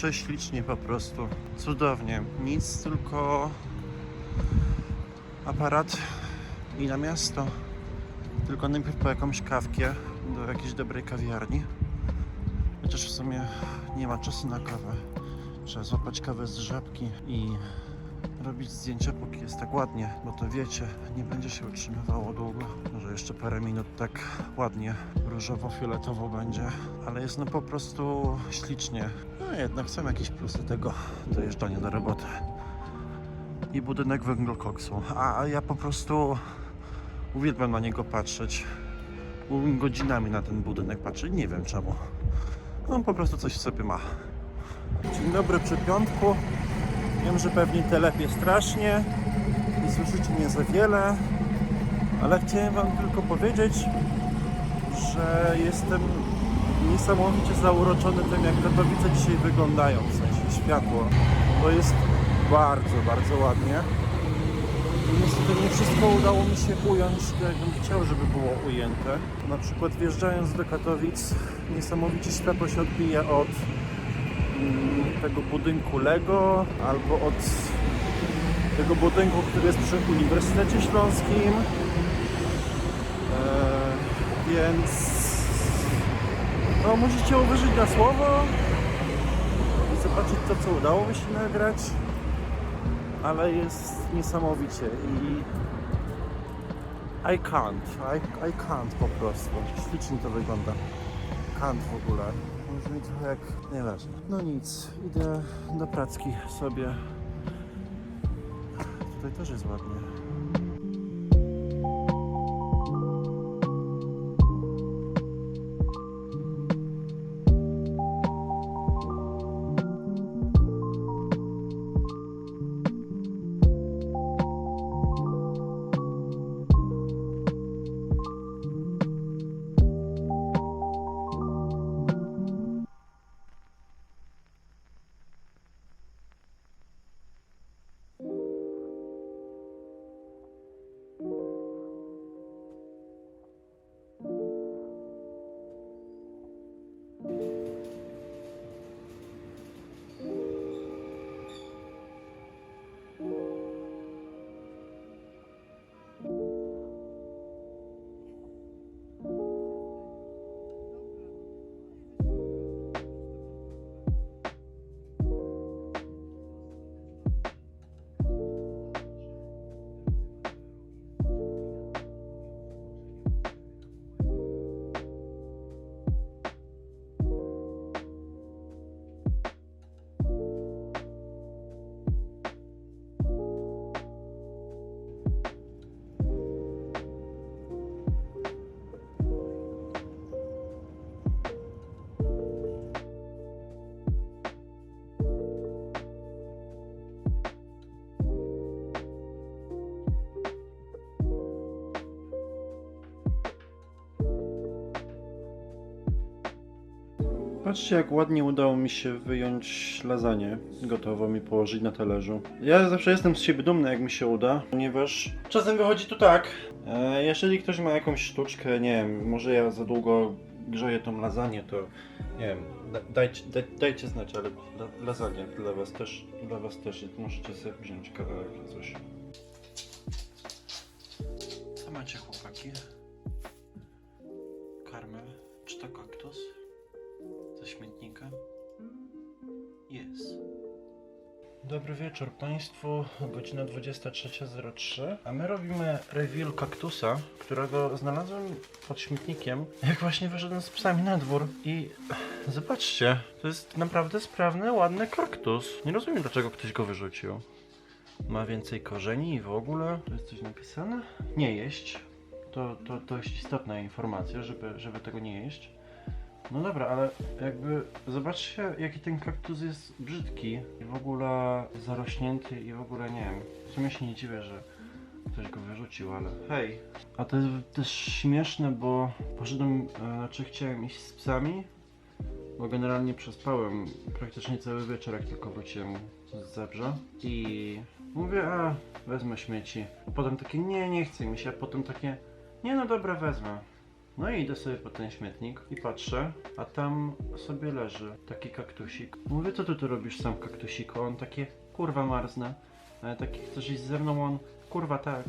Prześlicznie po prostu. Cudownie. Nic, tylko aparat i na miasto. Tylko najpierw po jakąś kawkę do jakiejś dobrej kawiarni. Chociaż w sumie nie ma czasu na kawę. Trzeba złapać kawę z żabki i robić zdjęcia, póki jest tak ładnie, bo to wiecie, nie będzie się utrzymywało długo. Może jeszcze parę minut tak ładnie różowo-fioletowo będzie, ale jest no po prostu ślicznie. No jednak są jakieś plusy tego dojeżdżania do roboty. I budynek węglokoksu. A ja po prostu uwielbiam na niego patrzeć. Godzinami na ten budynek patrzeć, nie wiem czemu. On po prostu coś w sobie ma. Dzień dobry przy piątku. Wiem, że pewnie telepie strasznie i słyszycie nie za wiele, ale chciałem Wam tylko powiedzieć, że jestem niesamowicie zauroczony tym, jak Katowice dzisiaj wyglądają, w sensie światło. To jest bardzo, bardzo ładnie. Niestety nie wszystko udało mi się ująć, tak jakbym chciał, żeby było ujęte. Na przykład wjeżdżając do Katowic, niesamowicie światło się odbija od tego budynku Lego albo od tego budynku, który jest przy Uniwersytecie Śląskim. Eee, więc no, musicie uwierzyć na słowo i zobaczyć to, co udało mi się nagrać. Ale jest niesamowicie i I can't, I, I can't po prostu. Ślicznie to wygląda. Can't w ogóle. Brzmi trochę jak... nieważne. No nic, idę do pracki sobie. Tutaj też jest ładnie. Patrzcie, jak ładnie udało mi się wyjąć lasagne gotową i położyć na talerzu. Ja zawsze jestem z siebie dumny, jak mi się uda, ponieważ czasem wychodzi to tak. E, jeżeli ktoś ma jakąś sztuczkę, nie wiem, może ja za długo grzeję tą lasagne, to nie wiem, da, dajcie, da, dajcie znać, ale la, lasagne dla was też, dla was też, możecie sobie wziąć kawałek czy coś. Co macie chłopaki? Dobry wieczór Państwu, godzina 23.03, a my robimy reveal kaktusa, którego znalazłem pod śmietnikiem, jak właśnie wyszedłem z psami na dwór i zobaczcie, to jest naprawdę sprawny, ładny kaktus. Nie rozumiem dlaczego ktoś go wyrzucił. Ma więcej korzeni i w ogóle. Tu jest coś napisane? Nie jeść. To, to, jest istotna informacja, żeby, żeby tego nie jeść. No dobra, ale jakby zobaczcie jaki ten kaktus jest brzydki i w ogóle zarośnięty i w ogóle nie wiem. W sumie się nie dziwię, że ktoś go wyrzucił, ale hej. A to jest też śmieszne, bo poszedłem, e, znaczy chciałem iść z psami, bo generalnie przespałem praktycznie cały wieczór, jak tylko wróciłem z zebrza i mówię, a wezmę śmieci. Potem takie, nie, nie chce mi się, a potem takie, nie no dobra, wezmę. No i idę sobie po ten śmietnik i patrzę, a tam sobie leży taki kaktusik. Mówię, co ty tu robisz sam kaktusiku? On takie, kurwa marznę. Ale taki chcesz iść ze mną? On, kurwa tak.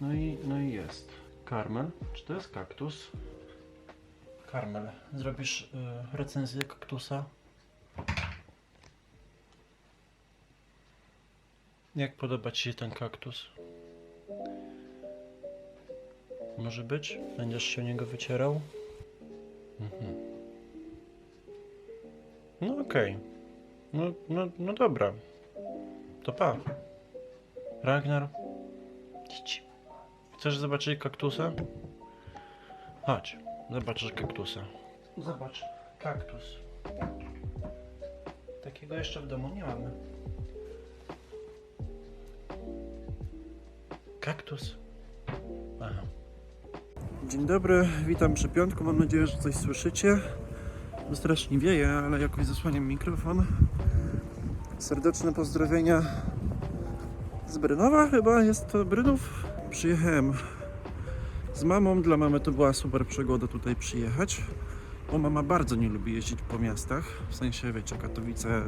No i, no i jest. Karmel? Czy to jest kaktus? Karmel, zrobisz y, recenzję kaktusa? Jak podoba Ci się ten kaktus? Może być? Będziesz się o niego wycierał? Mhm. No okej. No, no, no dobra. To pa. Ragnar. Idź. Chcesz zobaczyć kaktusa? Chodź, zobaczysz kaktusa. Zobacz, kaktus. Takiego jeszcze w domu nie mamy. Kaktus. Aha. Dzień dobry, witam przy piątku. Mam nadzieję, że coś słyszycie. Bo strasznie wieje, ale jakoś zasłaniam mikrofon. Serdeczne pozdrowienia z Brynowa chyba, jest to Brynów. Przyjechałem z mamą, dla mamy to była super przygoda tutaj przyjechać. Bo mama bardzo nie lubi jeździć po miastach. W sensie, wiecie, Katowice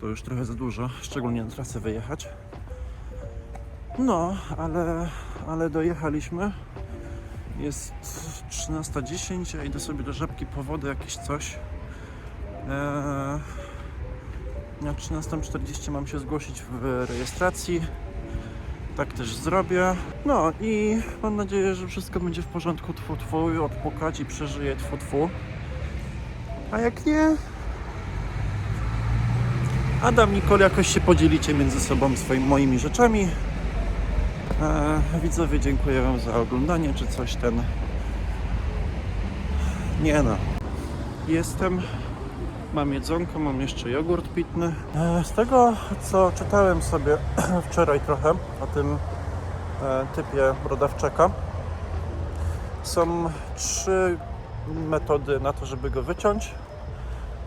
to już trochę za dużo, szczególnie na trasę wyjechać. No, ale, ale dojechaliśmy. Jest 13.10, ja idę sobie do żabki po wodę, jakieś coś. Eee, na 13.40 mam się zgłosić w rejestracji. Tak też zrobię. No i mam nadzieję, że wszystko będzie w porządku. Tfu, tfu, odpukać i przeżyję tfu, tfu. A jak nie, Adam, Nicole jakoś się podzielicie między sobą swoimi moimi rzeczami. E, widzowie, dziękuję Wam za oglądanie, czy coś ten. Nie no. Jestem. Mam jedzonko, mam jeszcze jogurt pitny. E, z tego, co czytałem sobie wczoraj trochę o tym e, typie brodawczaka, są trzy metody na to, żeby go wyciąć.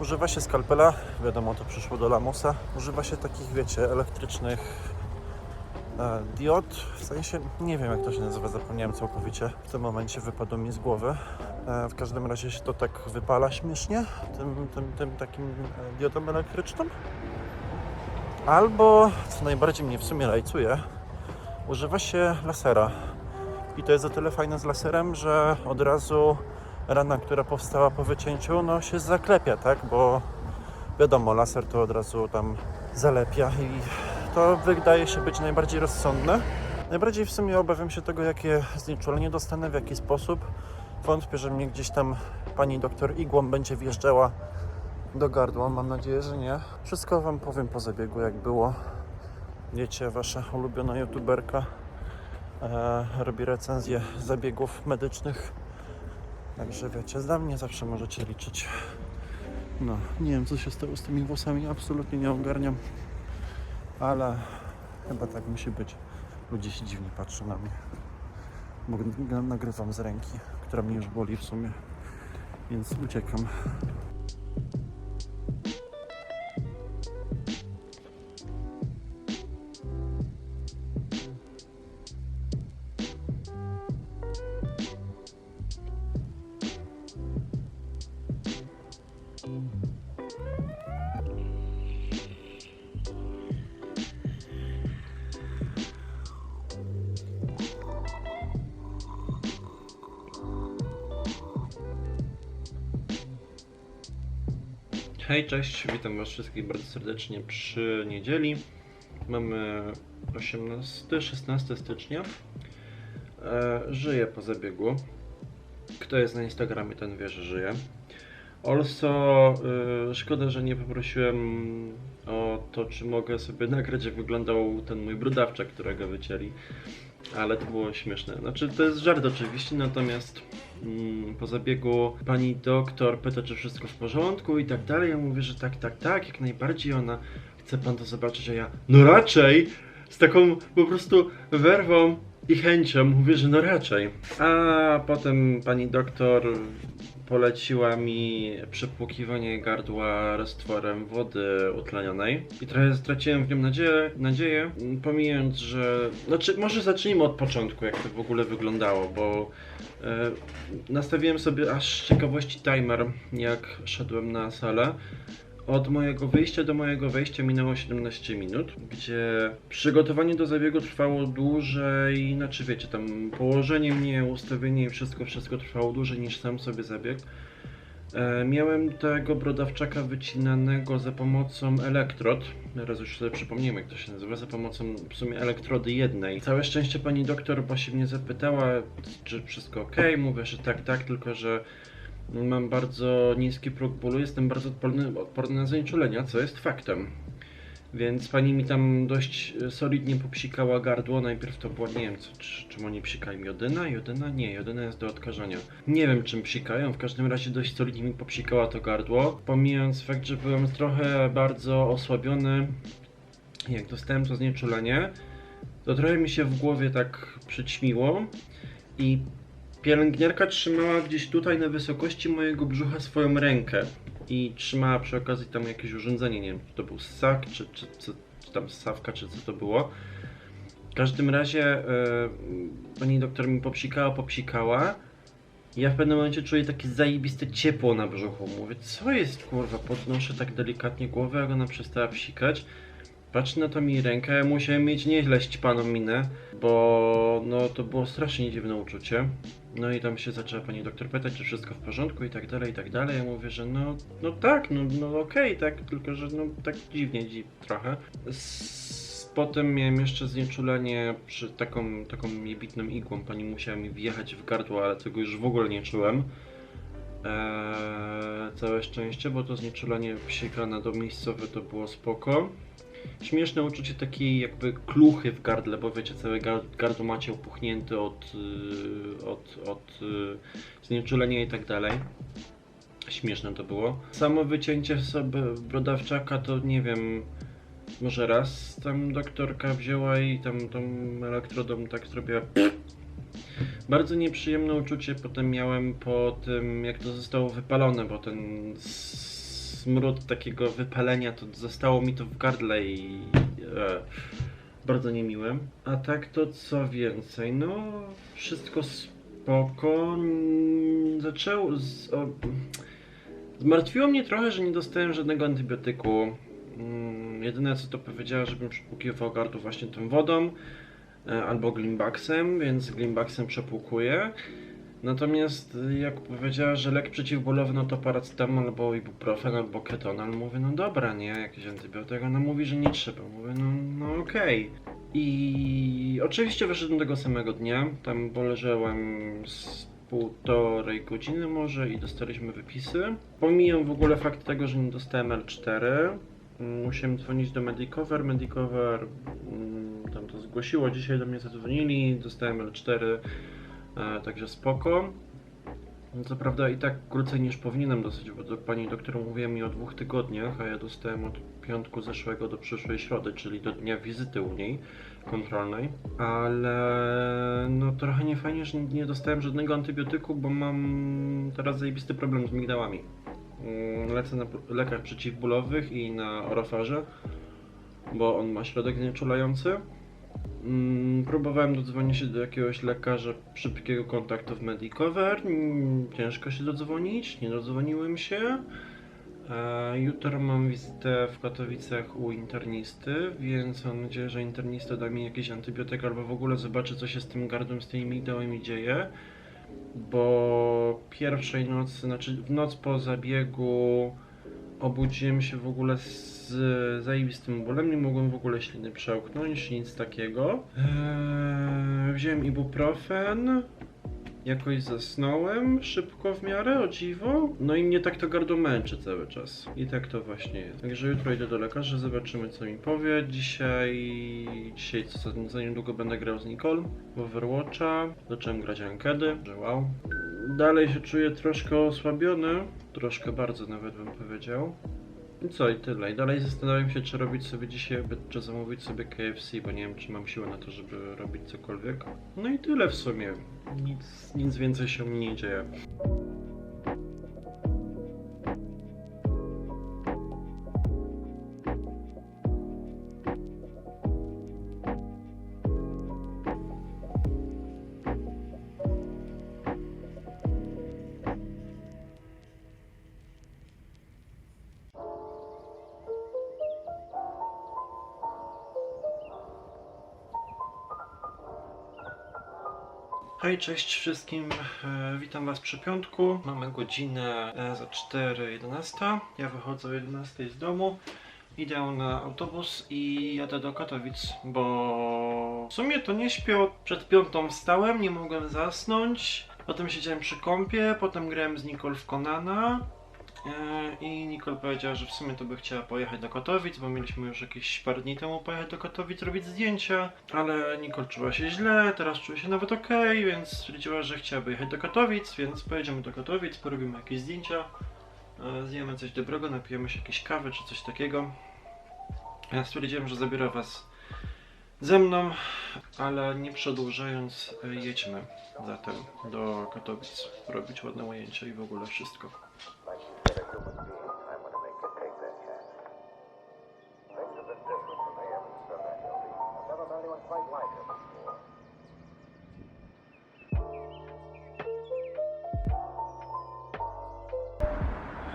Używa się skalpela, wiadomo, to przyszło do lamusa. Używa się takich, wiecie, elektrycznych diod, w sensie nie wiem jak to się nazywa, zapomniałem całkowicie. W tym momencie wypadło mi z głowy. E, w każdym razie się to tak wypala śmiesznie, tym, tym, tym takim e, diodą elektrycznym. Albo, co najbardziej mnie w sumie lajcuje, używa się lasera. I to jest o tyle fajne z laserem, że od razu rana, która powstała po wycięciu, no się zaklepia, tak? Bo wiadomo, laser to od razu tam zalepia i to wydaje się być najbardziej rozsądne. Najbardziej w sumie obawiam się tego, jakie znieczulenie dostanę, w jaki sposób. Wątpię, że mnie gdzieś tam pani doktor igłą będzie wjeżdżała do gardła. Mam nadzieję, że nie. Wszystko Wam powiem po zabiegu, jak było. Wiecie, Wasza ulubiona youtuberka e, robi recenzję zabiegów medycznych. Także wiecie, za mnie zawsze możecie liczyć. No, nie wiem co się stało z tymi włosami, absolutnie nie ogarniam. Ale chyba tak musi być. Ludzie się dziwnie patrzą na mnie. Bo nagrywam z ręki, która mnie już boli w sumie. Więc uciekam. Hej, cześć, witam Was wszystkich bardzo serdecznie przy niedzieli. Mamy 18-16 stycznia. E, żyję po zabiegu. Kto jest na Instagramie, ten wie, że żyję. Also, e, szkoda, że nie poprosiłem o to, czy mogę sobie nagrać, jak wyglądał ten mój brudawczak, którego wycięli. Ale to było śmieszne. Znaczy, to jest żart oczywiście, natomiast mm, po zabiegu pani doktor pyta, czy wszystko w porządku i tak dalej. Ja mówię, że tak, tak, tak, jak najbardziej. Ona chce pan to zobaczyć, a ja, no raczej, z taką po prostu werwą. I chęcią mówię, że no raczej. A potem pani doktor poleciła mi przepłukiwanie gardła roztworem wody utlenionej i trochę straciłem w nim nadzieję, nadzieję pomijając, że... Znaczy, może zacznijmy od początku, jak to w ogóle wyglądało, bo e, nastawiłem sobie aż z ciekawości timer, jak szedłem na salę. Od mojego wyjścia do mojego wejścia minęło 17 minut, gdzie przygotowanie do zabiegu trwało dłużej, znaczy wiecie, tam położenie mnie, ustawienie i wszystko, wszystko trwało dłużej niż sam sobie zabieg. E, miałem tego brodawczaka wycinanego za pomocą elektrod. Teraz już sobie przypomnijmy, jak to się nazywa, za pomocą w sumie elektrody jednej. Całe szczęście pani doktor, się mnie zapytała, czy wszystko ok. Mówię, że tak, tak, tylko że Mam bardzo niski próg bólu, jestem bardzo odporny, odporny na znieczulenia, co jest faktem. Więc pani mi tam dość e, solidnie popsikała gardło. Najpierw to było, nie wiem, co, czy, czym oni psikają. Jodyna? Jodyna? Nie, jodyna jest do odkażania. Nie wiem, czym psikają, w każdym razie dość solidnie mi popsikała to gardło. Pomijając fakt, że byłem trochę bardzo osłabiony, jak dostałem to znieczulenie, to trochę mi się w głowie tak przyćmiło i Pielęgniarka trzymała gdzieś tutaj na wysokości mojego brzucha swoją rękę i trzymała przy okazji tam jakieś urządzenie, nie wiem, czy to był ssak, czy, czy, czy, czy tam ssawka, czy co to było. W każdym razie e, pani doktor mi popsikała, popsikała. Ja w pewnym momencie czuję takie zajebiste ciepło na brzuchu. Mówię, co jest kurwa? Podnoszę tak delikatnie głowę, jak ona przestała psikać. Patrzę na to mi rękę, ja musiałem mieć nieźle ścipaną minę, bo no to było strasznie dziwne uczucie. No i tam się zaczęła pani doktor pytać, czy wszystko w porządku i tak dalej, i tak dalej. Ja mówię, że no, no tak, no, no okej, tak, tylko że no tak dziwnie, dziw trochę. S potem miałem jeszcze znieczulenie przy taką, taką jebitną igłą. Pani musiała mi wjechać w gardło, ale tego już w ogóle nie czułem. Eee, całe szczęście, bo to znieczulenie psikane do miejscowe to było spoko śmieszne uczucie takiej jakby kluchy w gardle, bo wiecie, całe gar- gardło macie opuchnięte od, y, od, od y, znieczulenia i tak dalej. Śmieszne to było. Samo wycięcie sobie brodawczaka to nie wiem, może raz tam doktorka wzięła i tam tą elektrodą tak zrobiła bardzo nieprzyjemne uczucie potem miałem po tym, jak to zostało wypalone, bo ten smród takiego wypalenia to zostało mi to w gardle i e, bardzo niemiłe. A tak to co więcej, no wszystko spoko. Mm, Zaczęło. Z, o, zmartwiło mnie trochę, że nie dostałem żadnego antybiotyku. Mm, Jedyne co to powiedziała, żebym przepłukiwał gardło właśnie tą wodą e, albo Glimbaxem, więc Glimbaxem przepłukuję. Natomiast y, jak powiedziała, że lek przeciwbólowy no to paracetamol albo ibuprofen albo ketonal, mówię no dobra, nie, jakiś antybiotyk, ona mówi, że nie trzeba, mówię no, no okej. I oczywiście wyszedłem tego samego dnia, tam poleżałem z półtorej godziny może i dostaliśmy wypisy. Pomijam w ogóle fakt tego, że nie dostałem L4. Musiałem dzwonić do Medicover, Medicover mm, tam to zgłosiło, dzisiaj do mnie zadzwonili, dostałem L4 E, także spoko. No Co prawda i tak krócej niż powinienem dostać, bo do pani doktor mówiła mi o dwóch tygodniach, a ja dostałem od piątku zeszłego do przyszłej środy, czyli do dnia wizyty u niej kontrolnej. Ale no trochę nie fajnie, że nie dostałem żadnego antybiotyku, bo mam teraz zajebisty problem z migdałami. Mm, Lecę na lekach przeciwbólowych i na orofarze, bo on ma środek znieczulający. Mm, próbowałem dodzwonić się do jakiegoś lekarza szybkiego kontaktu w Medicover. Mm, ciężko się dodzwonić, nie dodzwoniłem się. E, jutro mam wizytę w Katowicach u internisty, więc mam nadzieję, że internista da mi jakiś antybiotyk albo w ogóle zobaczy, co się z tym gardłem, z tymi migdałami dzieje. Bo pierwszej nocy, znaczy w noc po zabiegu obudziłem się w ogóle z zajebistym bólem, nie mogłem w ogóle śliny przełknąć, nic takiego. Eee, wziąłem ibuprofen, jakoś zasnąłem szybko w miarę, o dziwo. No i mnie tak to gardło męczy cały czas. I tak to właśnie jest. Także jutro idę do lekarza, zobaczymy co mi powie. Dzisiaj, dzisiaj co, za niedługo będę grał z Nicole w Overwatcha. Zacząłem grać Ankedy, że wow. Dalej się czuję troszkę osłabiony, troszkę bardzo nawet bym powiedział. I co i tyle. I dalej zastanawiam się, czy robić sobie dzisiaj czy zamówić sobie KFC, bo nie wiem, czy mam siłę na to, żeby robić cokolwiek. No i tyle w sumie. Nic, nic więcej się nie dzieje. Hej, cześć wszystkim. E, witam Was przy piątku. Mamy godzinę e, za 4.11. Ja wychodzę o 11 z domu. Idę na autobus i jadę do Katowic, bo w sumie to nie śpię. Przed piątą wstałem, nie mogłem zasnąć. Potem siedziałem przy kąpie, potem grałem z Nicole w Konana. E, I Nicole powiedziała, że w sumie to by chciała pojechać do Katowic, bo mieliśmy już jakieś parę dni temu pojechać do Katowic robić zdjęcia, ale Nicole czuła się źle, teraz czuje się nawet ok, więc stwierdziła, że chciałaby jechać do Katowic, więc pojedziemy do Katowic, porobimy jakieś zdjęcia, e, zjemy coś dobrego, napijemy się jakieś kawy czy coś takiego. Ja stwierdziłem, że zabiorę was ze mną, ale nie przedłużając, e, jedźmy zatem do Katowic, robić ładne ujęcia i w ogóle wszystko.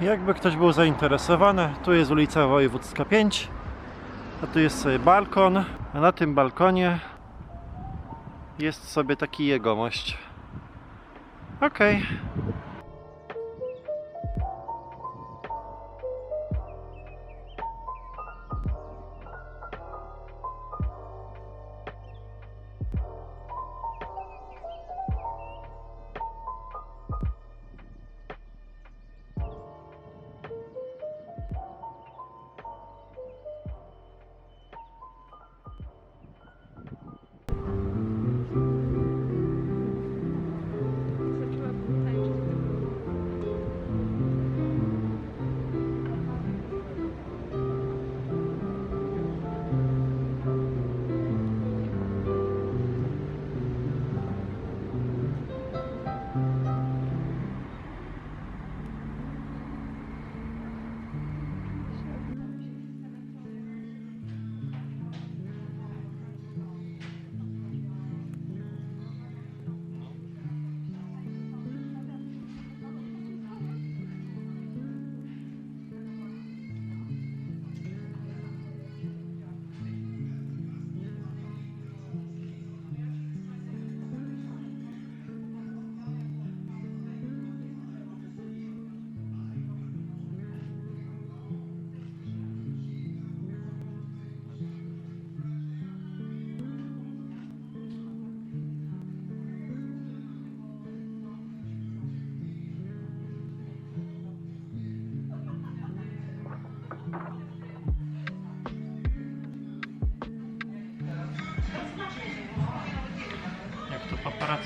Jakby ktoś był zainteresowany, tu jest ulica Wojewódzka 5, a tu jest sobie balkon, a na tym balkonie jest sobie taki jegomość. Okej. Zaczęłabym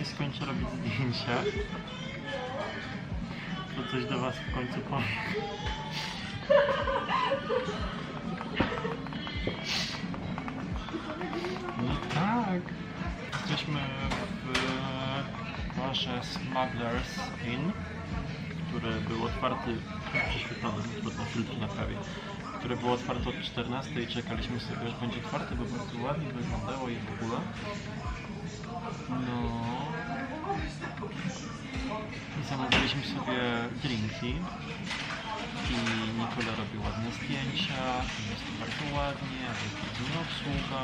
paparazzi skończy robić zdjęcia, to coś do Was w końcu powiem. No tak. Jesteśmy w barze Smugglers Inn, który był otwarty, prześwietlony, trudno filtr naprawię, który był otwarty od 14 i czekaliśmy sobie, aż będzie otwarty, bo bardzo ładnie wyglądało i w ogóle. No. Zamówiliśmy sobie drinki. I Nikola robi ładne zdjęcia. Jest bardzo ładnie, jest bardzo obsługa.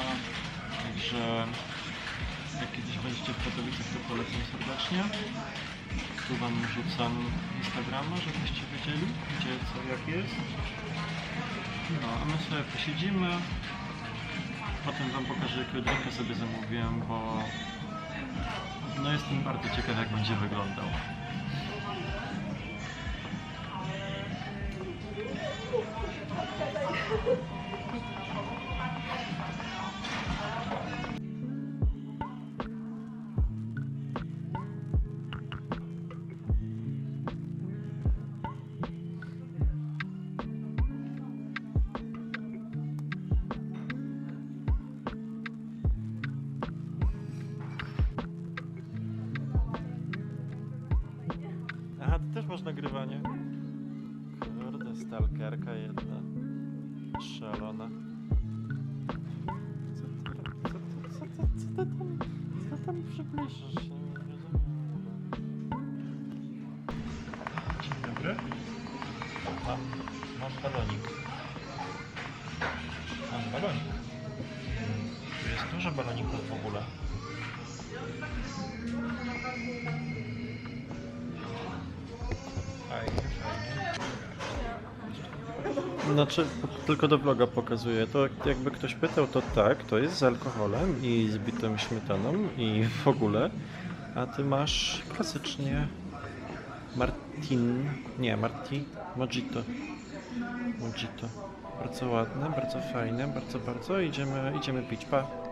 Także jak kiedyś będziecie w Katowicach, to polecam serdecznie. Tu wam rzucam Instagrama, żebyście wiedzieli, gdzie co jak jest. No, a my sobie posiedzimy. Potem wam pokażę, jakiego drinka sobie zamówiłem, bo no jestem bardzo ciekaw jak będzie wyglądał. Masz nagrywanie. Kurde, stalkerka jedna. Szalona. Co ty, co ty, co ty, co ty tam, co tam przybliżasz się? Znaczy, tylko do vloga pokazuję. To jakby ktoś pytał, to tak, to jest z alkoholem i z bitą śmietaną i w ogóle. A ty masz klasycznie Martin, nie, Marti, Mojito. Mojito. Bardzo ładne, bardzo fajne, bardzo, bardzo. Idziemy, idziemy pić, pa.